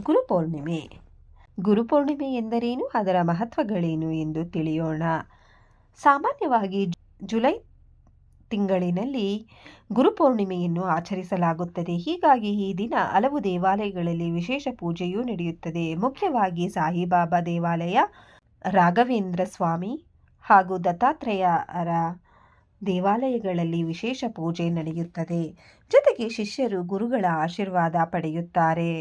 ಗುರುಪೌರ್ಣಿಮೆ. ಗುರುಪೌರ್ಣಿಮೆ ಎಂದರೇನು? ಅದರ ಮಹತ್ವಗಳೇನು ಎಂದು ತಿಳಿಯೋಣ. ಸಾಮಾನ್ಯವಾಗಿ ಜುಲೈ ತಿಂಗಳಿನಲ್ಲಿ ಗುರುಪೌರ್ಣಿಮೆಯನ್ನು ಆಚರಿಸಲಾಗುತ್ತದೆ. ಹೀಗಾಗಿ ಈ ದಿನ ಹಲವು ದೇವಾಲಯಗಳಲ್ಲಿ ವಿಶೇಷ ಪೂಜೆಯೂ ನಡೆಯುತ್ತದೆ. ಮುಖ್ಯವಾಗಿ ಸಾಯಿಬಾಬಾ ದೇವಾಲಯ, ರಾಘವೇಂದ್ರ ಸ್ವಾಮಿ ಹಾಗೂ ದತ್ತಾತ್ರೇಯರ ದೇವಾಲಯಗಳಲ್ಲಿ ವಿಶೇಷ ಪೂಜೆ ನಡೆಯುತ್ತದೆ. ಜೊತೆಗೆ ಶಿಷ್ಯರು ಗುರುಗಳ ಆಶೀರ್ವಾದ ಪಡೆಯುತ್ತಾರೆ.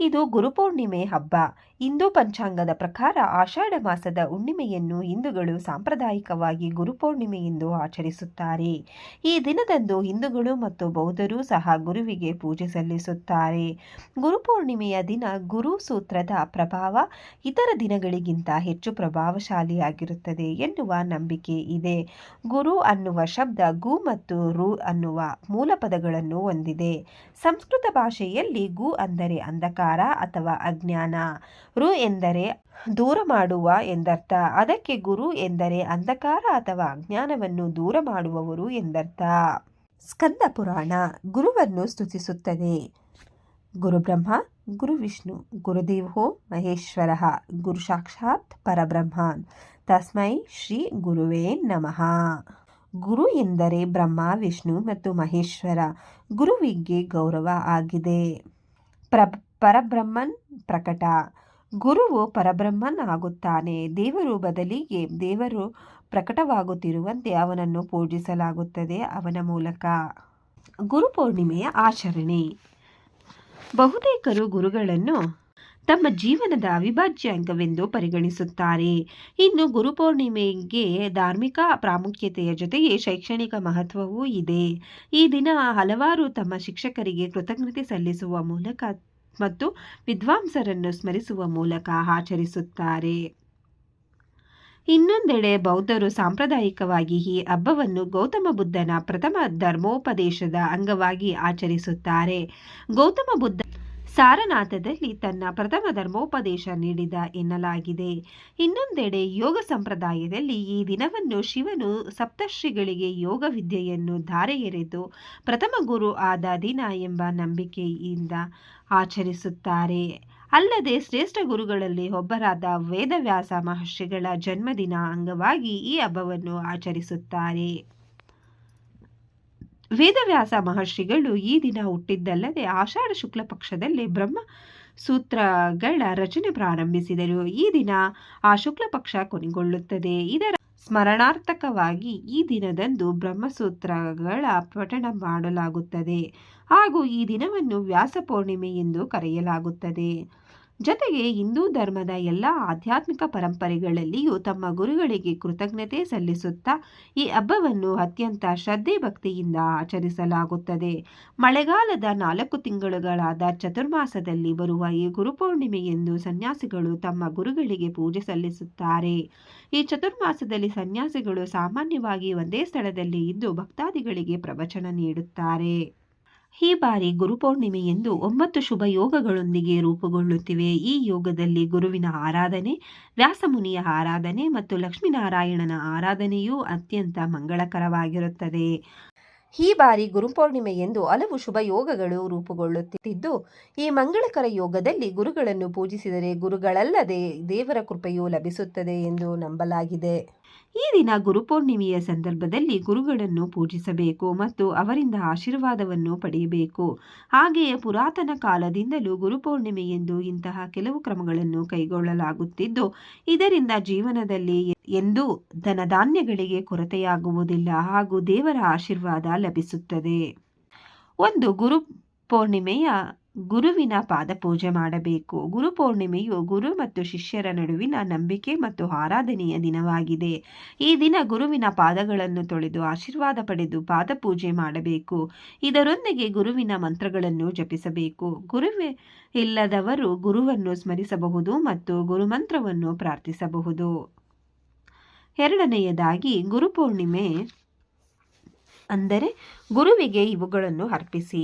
ಇದು ಗುರುಪೌರ್ಣಿಮೆ ಹಬ್ಬ. ಹಿಂದೂ ಪಂಚಾಂಗದ ಪ್ರಕಾರ ಆಷಾಢ ಮಾಸದ ಹುಣ್ಣಿಮೆಯನ್ನು ಹಿಂದೂಗಳು ಸಾಂಪ್ರದಾಯಿಕವಾಗಿ ಗುರುಪೌರ್ಣಿಮೆ ಎಂದು ಆಚರಿಸುತ್ತಾರೆ. ಈ ದಿನದಂದು ಹಿಂದೂಗಳು ಮತ್ತು ಬೌದ್ಧರು ಸಹ ಗುರುವಿಗೆ ಪೂಜೆ ಸಲ್ಲಿಸುತ್ತಾರೆ. ಗುರುಪೌರ್ಣಿಮೆಯ ದಿನ ಗುರು ಸೂತ್ರದ ಪ್ರಭಾವ ಇತರ ದಿನಗಳಿಗಿಂತ ಹೆಚ್ಚು ಪ್ರಭಾವಶಾಲಿಯಾಗಿರುತ್ತದೆ ಎನ್ನುವ ನಂಬಿಕೆ ಇದೆ. ಗುರು ಅನ್ನುವ ಶಬ್ದ ಗು ಮತ್ತು ರು ಅನ್ನುವ ಮೂಲ ಪದಗಳನ್ನು ಹೊಂದಿದೆ. ಸಂಸ್ಕೃತ ಭಾಷೆಯಲ್ಲಿ ಗು ಅಂದರೆ ಅಂಧಕಾರ ಅಥವಾ ಅಜ್ಞಾನ. ರು ಎಂದರೆ ದೂರ ಮಾಡುವ ಎಂದರ್ಥ. ಅದಕ್ಕೆ ಗುರು ಎಂದರೆ ಅಂಧಕಾರ ಅಥವಾ ಅಜ್ಞಾನವನ್ನು ದೂರ ಮಾಡುವವರು ಎಂದರ್ಥ. ಸ್ಕಂದ ಪುರಾಣ ಗುರುವನ್ನು ಸ್ತುತಿಸುತ್ತದೆ. ಗುರುಬ್ರಹ್ಮ ಗುರು ವಿಷ್ಣು ಗುರುದೇವೋ ಮಹೇಶ್ವರ, ಗುರು ಸಾಕ್ಷಾತ್ ಪರಬ್ರಹ್ಮ. ತಸ್ಮೈ ಶ್ರೀ ಗುರುವೇ ನಮಃ. ಗುರು ಎಂದರೆ ಬ್ರಹ್ಮ, ವಿಷ್ಣು ಮತ್ತು ಮಹೇಶ್ವರ. ಗುರುವಿಗೆ ಗೌರವ ಆಗಿದೆ. ಪ್ರ, ಪರಬ್ರಹ್ಮನ್ ಪ್ರಕಟ. ಗುರುವು ಪರಬ್ರಹ್ಮನ್ ಆಗುತ್ತಾನೆ. ದೇವರು ಬದಲಿಗೆ ದೇವರು ಪ್ರಕಟವಾಗುತ್ತಿರುವಂತೆ ಅವನನ್ನು ಪೂಜಿಸಲಾಗುತ್ತದೆ ಅವನ ಮೂಲಕ. ಗುರು ಪೂರ್ಣಿಮೆಯ ಆಚರಣೆ. ಬಹುತೇಕರು ಗುರುಗಳನ್ನು ತಮ್ಮ ಜೀವನದ ಅವಿಭಾಜ್ಯ ಅಂಗವೆಂದು ಪರಿಗಣಿಸುತ್ತಾರೆ. ಇನ್ನು ಗುರುಪೂರ್ಣಿಮೆಗೆ ಧಾರ್ಮಿಕ ಪ್ರಾಮುಖ್ಯತೆಯ ಜೊತೆಗೆ ಶೈಕ್ಷಣಿಕ ಮಹತ್ವವೂ ಇದೆ. ಈ ದಿನ ಹಲವಾರು ತಮ್ಮ ಶಿಕ್ಷಕರಿಗೆ ಕೃತಜ್ಞತೆ ಸಲ್ಲಿಸುವ ಮೂಲಕ ಮತ್ತು ವಿದ್ವಾಂಸರನ್ನು ಸ್ಮರಿಸುವ ಮೂಲಕ ಆಚರಿಸುತ್ತಾರೆ. ಇನ್ನೊಂದೆಡೆ ಬೌದ್ಧರು ಸಾಂಪ್ರದಾಯಿಕವಾಗಿ ಈ ಹಬ್ಬವನ್ನು ಗೌತಮ ಬುದ್ಧನ ಪ್ರಥಮ ಧರ್ಮೋಪದೇಶದ ಅಂಗವಾಗಿ ಆಚರಿಸುತ್ತಾರೆ. ಗೌತಮ ಬುದ್ಧ ಸಾರನಾಥದಲ್ಲಿ ತನ್ನ ಪ್ರಥಮ ಧರ್ಮೋಪದೇಶ ನೀಡಿದ ಎನ್ನಲಾಗಿದೆ. ಇನ್ನೊಂದೆಡೆ ಯೋಗ ಸಂಪ್ರದಾಯದಲ್ಲಿ ಈ ದಿನವನ್ನು ಶಿವನು ಸಪ್ತರ್ಷಿಗಳಿಗೆ ಯೋಗ ವಿದ್ಯೆಯನ್ನು ಧಾರೆ ಎರೆದು ಪ್ರಥಮ ಗುರು ಆದ ದಿನ ಎಂಬ ನಂಬಿಕೆಯಿಂದ ಆಚರಿಸುತ್ತಾರೆ. ಅಲ್ಲದೆ ಶ್ರೇಷ್ಠ ಗುರುಗಳಲ್ಲಿ ಒಬ್ಬರಾದ ವೇದವ್ಯಾಸ ಮಹರ್ಷಿಗಳ ಜನ್ಮದಿನ ಅಂಗವಾಗಿ ಈ ಹಬ್ಬವನ್ನು ಆಚರಿಸುತ್ತಾರೆ. ವೇದವ್ಯಾಸ ಮಹರ್ಷಿಗಳು ಈ ದಿನ ಹುಟ್ಟಿದ್ದಲ್ಲದೆ ಆಷಾಢ ಶುಕ್ಲ ಪಕ್ಷದಲ್ಲಿ ಬ್ರಹ್ಮ ಸೂತ್ರಗಳ ರಚನೆ ಪ್ರಾರಂಭಿಸಿದರು. ಈ ದಿನ ಆ ಶುಕ್ಲ ಪಕ್ಷ ಕೊನೆಗೊಳ್ಳುತ್ತದೆ. ಇದರ ಸ್ಮರಣಾರ್ಥಕವಾಗಿ ಈ ದಿನದಂದು ಬ್ರಹ್ಮಸೂತ್ರಗಳ ಪಠಣ ಮಾಡಲಾಗುತ್ತದೆ. ಹಾಗೂ ಈ ದಿನವನ್ನು ವ್ಯಾಸ ಪೂರ್ಣಿಮೆ ಎಂದು ಕರೆಯಲಾಗುತ್ತದೆ. ಜೊತೆಗೆ ಹಿಂದೂ ಧರ್ಮದ ಎಲ್ಲ ಆಧ್ಯಾತ್ಮಿಕ ಪರಂಪರೆಗಳಲ್ಲಿಯೂ ತಮ್ಮ ಗುರುಗಳಿಗೆ ಕೃತಜ್ಞತೆ ಸಲ್ಲಿಸುತ್ತಾ ಈ ಹಬ್ಬವನ್ನು ಅತ್ಯಂತ ಶ್ರದ್ಧೆ ಭಕ್ತಿಯಿಂದ ಆಚರಿಸಲಾಗುತ್ತದೆ. ಮಳೆಗಾಲದ ನಾಲ್ಕು ತಿಂಗಳುಗಳಾದ ಚತುರ್ಮಾಸದಲ್ಲಿ ಬರುವ ಈ ಗುರುಪೌರ್ಣಿಮೆಯೆಂದು ಸನ್ಯಾಸಿಗಳು ತಮ್ಮ ಗುರುಗಳಿಗೆ ಪೂಜೆ ಸಲ್ಲಿಸುತ್ತಾರೆ. ಈ ಚತುರ್ಮಾಸದಲ್ಲಿ ಸನ್ಯಾಸಿಗಳು ಸಾಮಾನ್ಯವಾಗಿ ಒಂದೇ ಸ್ಥಳದಲ್ಲಿ ಇದ್ದು ಭಕ್ತಾದಿಗಳಿಗೆ ಪ್ರವಚನ ನೀಡುತ್ತಾರೆ. ಈ ಬಾರಿ ಗುರುಪೌರ್ಣಿಮೆಯೆಂದು ಒಂಬತ್ತು ಶುಭ ಯೋಗಗಳೊಂದಿಗೆ ರೂಪುಗೊಳ್ಳುತ್ತಿವೆ. ಈ ಯೋಗದಲ್ಲಿ ಗುರುವಿನ ಆರಾಧನೆ, ವ್ಯಾಸಮುನಿಯ ಆರಾಧನೆ ಮತ್ತು ಲಕ್ಷ್ಮೀನಾರಾಯಣನ ಆರಾಧನೆಯೂ ಅತ್ಯಂತ ಮಂಗಳಕರವಾಗಿರುತ್ತದೆ. ಈ ಬಾರಿ ಗುರುಪೌರ್ಣಿಮೆಯೆಂದು ಹಲವು ಶುಭ ಯೋಗಗಳು ರೂಪುಗೊಳ್ಳುತ್ತಿದ್ದು, ಈ ಮಂಗಳಕರ ಯೋಗದಲ್ಲಿ ಗುರುಗಳನ್ನು ಪೂಜಿಸಿದರೆ ಗುರುಗಳಲ್ಲದೆ ದೇವರ ಕೃಪೆಯು ಲಭಿಸುತ್ತದೆ ಎಂದು ನಂಬಲಾಗಿದೆ. ಈ ದಿನ ಗುರುಪೂರ್ಣಿಮೆಯ ಸಂದರ್ಭದಲ್ಲಿ ಗುರುಗಳನ್ನು ಪೂಜಿಸಬೇಕು ಮತ್ತು ಅವರಿಂದ ಆಶೀರ್ವಾದವನ್ನು ಪಡೆಯಬೇಕು. ಹಾಗೆಯೇ ಪುರಾತನ ಕಾಲದಿಂದಲೂ ಗುರುಪೌರ್ಣಿಮೆಯೆಂದು ಇಂತಹ ಕೆಲವು ಕ್ರಮಗಳನ್ನು ಕೈಗೊಳ್ಳಲಾಗುತ್ತಿದ್ದು, ಇದರಿಂದ ಜೀವನದಲ್ಲಿ ಎಂದೂ ಧನಧಾನ್ಯಗಳಿಗೆ ಕೊರತೆಯಾಗುವುದಿಲ್ಲ ಹಾಗೂ ದೇವರ ಆಶೀರ್ವಾದ ಲಭಿಸುತ್ತದೆ. ಒಂದು ಗುರು ಪೌರ್ಣಿಮೆಯ ಗುರುವಿನ ಪಾದಪೂಜೆ ಮಾಡಬೇಕು. ಗುರುಪೂರ್ಣಿಮೆಯು ಗುರು ಮತ್ತು ಶಿಷ್ಯರ ನಡುವಿನ ನಂಬಿಕೆ ಮತ್ತು ಆರಾಧನೆಯ ದಿನವಾಗಿದೆ. ಈ ದಿನ ಗುರುವಿನ ಪಾದಗಳನ್ನು ತೊಳೆದು ಆಶೀರ್ವಾದ ಪಡೆದು ಪಾದಪೂಜೆ ಮಾಡಬೇಕು. ಇದರೊಂದಿಗೆ ಗುರುವಿನ ಮಂತ್ರಗಳನ್ನು ಜಪಿಸಬೇಕು. ಗುರುವೆ ಇಲ್ಲದವರು ಗುರುವನ್ನು ಸ್ಮರಿಸಬಹುದು ಮತ್ತು ಗುರುಮಂತ್ರವನ್ನು ಪ್ರಾರ್ಥಿಸಬಹುದು. ಎರಡನೆಯದಾಗಿ ಗುರುಪೂರ್ಣಿಮೆ ಅಂದರೆ ಗುರುವಿಗೆ ಇವುಗಳನ್ನು ಅರ್ಪಿಸಿ.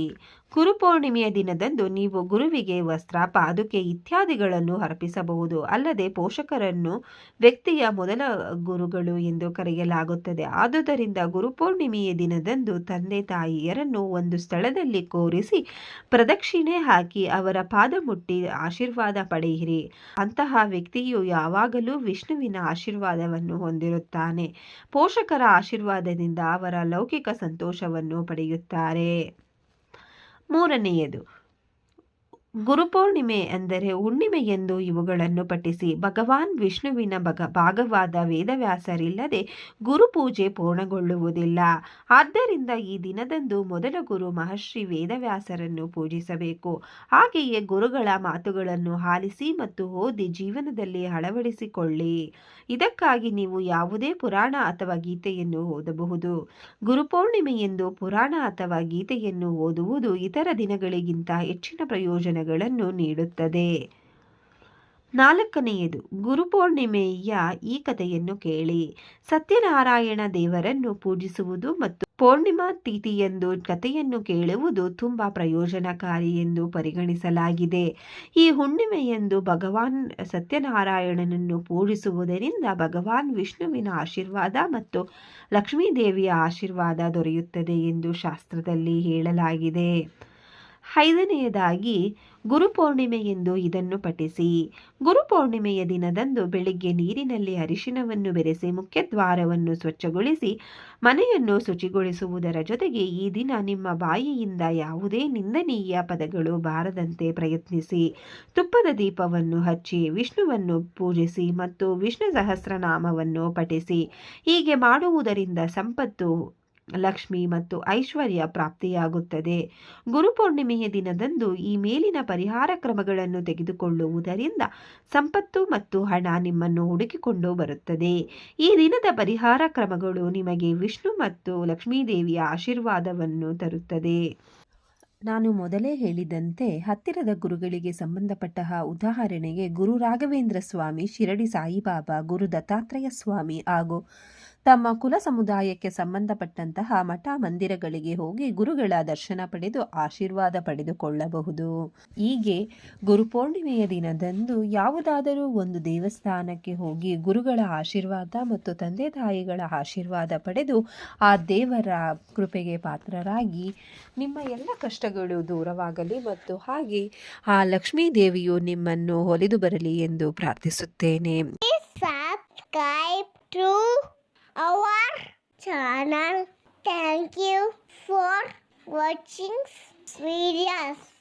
ಗುರುಪೌರ್ಣಿಮೆಯ ದಿನದಂದು ನೀವು ಗುರುವಿಗೆ ವಸ್ತ್ರ, ಪಾದುಕೆ ಇತ್ಯಾದಿಗಳನ್ನು ಅರ್ಪಿಸಬಹುದು. ಅಲ್ಲದೆ ಪೋಷಕರನ್ನು ವ್ಯಕ್ತಿಯ ಮೊದಲ ಗುರುಗಳು ಎಂದು ಕರೆಯಲಾಗುತ್ತದೆ. ಆದುದರಿಂದ ಗುರುಪೌರ್ಣಿಮೆಯ ದಿನದಂದು ತಂದೆ ತಾಯಿಯರನ್ನು ಒಂದು ಸ್ಥಳದಲ್ಲಿ ಕೋರಿಸಿ ಪ್ರದಕ್ಷಿಣೆ ಹಾಕಿ ಅವರ ಪಾದ ಮುಟ್ಟಿ ಆಶೀರ್ವಾದ ಪಡೆಯಿರಿ. ಅಂತಹ ವ್ಯಕ್ತಿಯು ಯಾವಾಗಲೂ ವಿಷ್ಣುವಿನ ಆಶೀರ್ವಾದವನ್ನು ಹೊಂದಿರುತ್ತಾನೆ. ಪೋಷಕರ ಆಶೀರ್ವಾದದಿಂದ ಅವರ ಲೌಕಿಕ ಸಂತೋಷವನ್ನು ಪಡೆಯುತ್ತಾರೆ. ಮೂರನೆಯದು. ಗುರುಪೌರ್ಣಿಮೆ ಅಂದರೆ ಹುಣ್ಣಿಮೆ ಎಂದು ಇವುಗಳನ್ನು ಪಠಿಸಿ. ಭಗವಾನ್ ವಿಷ್ಣುವಿನ ಭಗ, ಭಾಗವಾದ ವೇದವ್ಯಾಸರಿಲ್ಲದೆ ಗುರುಪೂಜೆ ಪೂರ್ಣಗೊಳ್ಳುವುದಿಲ್ಲ. ಆದ್ದರಿಂದ ಈ ದಿನದಂದು ಮೊದಲ ಗುರು ಮಹರ್ಷಿ ವೇದವ್ಯಾಸರನ್ನು ಪೂಜಿಸಬೇಕು. ಹಾಗೆಯೇ ಗುರುಗಳ ಮಾತುಗಳನ್ನು ಆಲಿಸಿ ಮತ್ತು ಓದಿ ಜೀವನದಲ್ಲಿ ಅಳವಡಿಸಿಕೊಳ್ಳಿ. ಇದಕ್ಕಾಗಿ ನೀವು ಯಾವುದೇ ಪುರಾಣ ಅಥವಾ ಗೀತೆಯನ್ನು ಓದಬಹುದು. ಗುರುಪೂರ್ಣಿಮೆಯೆಂದು ಪುರಾಣ ಅಥವಾ ಗೀತೆಯನ್ನು ಓದುವುದು ಇತರ ದಿನಗಳಿಗಿಂತ ಹೆಚ್ಚಿನ ಪ್ರಯೋಜನಗಳನ್ನು ನೀಡುತ್ತದೆ. ನಾಲ್ಕನೆಯದು ಗುರುಪೂರ್ಣಿಮೆಯ ಈ ಕಥೆಯನ್ನು ಕೇಳಿ. ಸತ್ಯನಾರಾಯಣ ದೇವರನ್ನು ಪೂಜಿಸುವುದು ಮತ್ತು ಪೂರ್ಣಿಮಾ ತಿಥಿಯಂದು ಕಥೆಯನ್ನು ಕೇಳುವುದು ತುಂಬ ಪ್ರಯೋಜನಕಾರಿ ಎಂದು ಪರಿಗಣಿಸಲಾಗಿದೆ. ಈ ಹುಣ್ಣಿಮೆಯಂದು ಭಗವಾನ್ ಸತ್ಯನಾರಾಯಣನನ್ನು ಪೂಜಿಸುವುದರಿಂದ ಭಗವಾನ್ ವಿಷ್ಣುವಿನ ಆಶೀರ್ವಾದ ಮತ್ತು ಲಕ್ಷ್ಮೀದೇವಿಯ ಆಶೀರ್ವಾದ ದೊರೆಯುತ್ತದೆ ಎಂದು ಶಾಸ್ತ್ರದಲ್ಲಿ ಹೇಳಲಾಗಿದೆ. ಐದನೆಯದಾಗಿ ಗುರುಪೌರ್ಣಿಮೆ ಎಂದು ಇದನ್ನು ಪಠಿಸಿ. ಗುರುಪೌರ್ಣಿಮೆಯ ದಿನದಂದು ಬೆಳಿಗ್ಗೆ ನೀರಿನಲ್ಲಿ ಅರಿಶಿನವನ್ನು ಬೆರೆಸಿ ಮುಖ್ಯದ್ವಾರವನ್ನು ಸ್ವಚ್ಛಗೊಳಿಸಿ ಮನೆಯನ್ನು ಶುಚಿಗೊಳಿಸುವುದರ ಜೊತೆಗೆ ಈ ದಿನ ನಿಮ್ಮ ಬಾಯಿಯಿಂದ ಯಾವುದೇ ನಿಂದನೀಯ ಪದಗಳು ಬಾರದಂತೆ ಪ್ರಯತ್ನಿಸಿ. ತುಪ್ಪದ ದೀಪವನ್ನು ಹಚ್ಚಿ, ವಿಷ್ಣುವನ್ನು ಪೂಜಿಸಿ ಮತ್ತು ವಿಷ್ಣು ಸಹಸ್ರನಾಮವನ್ನು ಪಠಿಸಿ. ಹೀಗೆ ಮಾಡುವುದರಿಂದ ಸಂಪತ್ತು ಲಕ್ಷ್ಮಿ ಮತ್ತು ಐಶ್ವರ್ಯ ಪ್ರಾಪ್ತಿಯಾಗುತ್ತದೆ. ಗುರುಪೌರ್ಣಿಮೆಯ ದಿನದಂದು ಈ ಮೇಲಿನ ಪರಿಹಾರ ಕ್ರಮಗಳನ್ನು ತೆಗೆದುಕೊಳ್ಳುವುದರಿಂದ ಸಂಪತ್ತು ಮತ್ತು ಹಣ ನಿಮ್ಮನ್ನು ಹುಡುಕಿಕೊಂಡು ಬರುತ್ತದೆ. ಈ ದಿನದ ಪರಿಹಾರ ಕ್ರಮಗಳು ನಿಮಗೆ ವಿಷ್ಣು ಮತ್ತು ಲಕ್ಷ್ಮೀದೇವಿಯ ಆಶೀರ್ವಾದವನ್ನು ತರುತ್ತದೆ. ನಾನು ಮೊದಲೇ ಹೇಳಿದಂತೆ ಹತ್ತಿರದ ಗುರುಗಳಿಗೆ ಸಂಬಂಧಪಟ್ಟ ಉದಾಹರಣೆಗೆ ಗುರು ರಾಘವೇಂದ್ರ ಸ್ವಾಮಿ, ಶಿರಡಿ ಸಾಯಿಬಾಬಾ, ಗುರು ದತ್ತಾತ್ರೇಯ ಸ್ವಾಮಿ ಹಾಗೂ ತಮ್ಮ ಕುಲ ಸಮುದಾಯಕ್ಕೆ ಸಂಬಂಧಪಟ್ಟಂತಹ ಮಠ ಮಂದಿರಗಳಿಗೆ ಹೋಗಿ ಗುರುಗಳ ದರ್ಶನ ಪಡೆದು ಆಶೀರ್ವಾದ ಪಡೆದುಕೊಳ್ಳಬಹುದು. ಹೀಗೆ ಗುರುಪೂರ್ಣಿಮೆಯ ದಿನದಂದು ಯಾವುದಾದರೂ ಒಂದು ದೇವಸ್ಥಾನಕ್ಕೆ ಹೋಗಿ ಗುರುಗಳ ಆಶೀರ್ವಾದ ಮತ್ತು ತಂದೆ ತಾಯಿಗಳ ಆಶೀರ್ವಾದ ಪಡೆದು ಆ ದೇವರ ಕೃಪೆಗೆ ಪಾತ್ರರಾಗಿ ನಿಮ್ಮ ಎಲ್ಲ ಕಷ್ಟಗಳು ದೂರವಾಗಲಿ ಮತ್ತು ಹಾಗೆ ಆ ಲಕ್ಷ್ಮೀ ದೇವಿಯು ನಿಮ್ಮನ್ನು ಹೊಲಿದು ಬರಲಿ ಎಂದು ಪ್ರಾರ್ಥಿಸುತ್ತೇನೆ. Our channel. Thank you for watching videos.